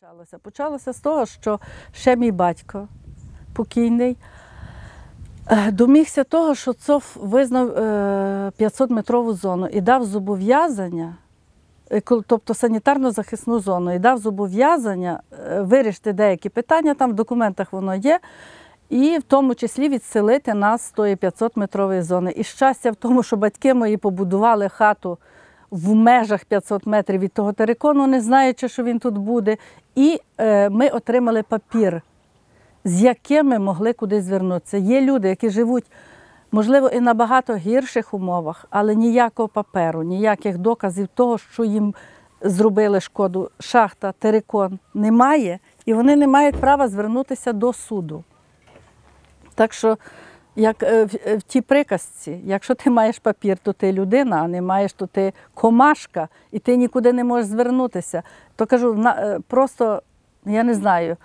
Почалося? Почалося з того, що ще мій батько покійний е, домігся того, що ЦОВ визнав 500-метрову зону і дав зобов'язання, тобто санітарно-захисну зону, і дав зобов'язання е, вирішити деякі питання, там в документах воно є, і в тому числі відселити нас з тої 500-метрової зони. І щастя в тому, що батьки мої побудували хату в межах 500 метрів від того терикону, не знаючи, що він тут буде. І е, ми отримали папір, з яким ми могли кудись звернутися. Є люди, які живуть, можливо, і на багато гірших умовах, але ніякого паперу, ніяких доказів того, що їм зробили шкоду. Шахта, терикон немає, і вони не мають права звернутися до суду. Так що, як е, в, е, в тій приказці, якщо ти маєш папір, то ти людина, а не маєш, то ти комашка, і ти нікуди не можеш звернутися. То кажу, на, е, просто я не знаю.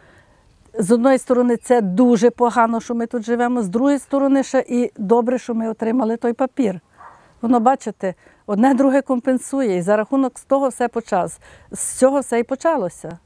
З одної сторони, це дуже погано, що ми тут живемо, з другої сторони, ще і добре, що ми отримали той папір. Воно, бачите, одне друге компенсує, і за рахунок з того все почалось. З цього все і почалося.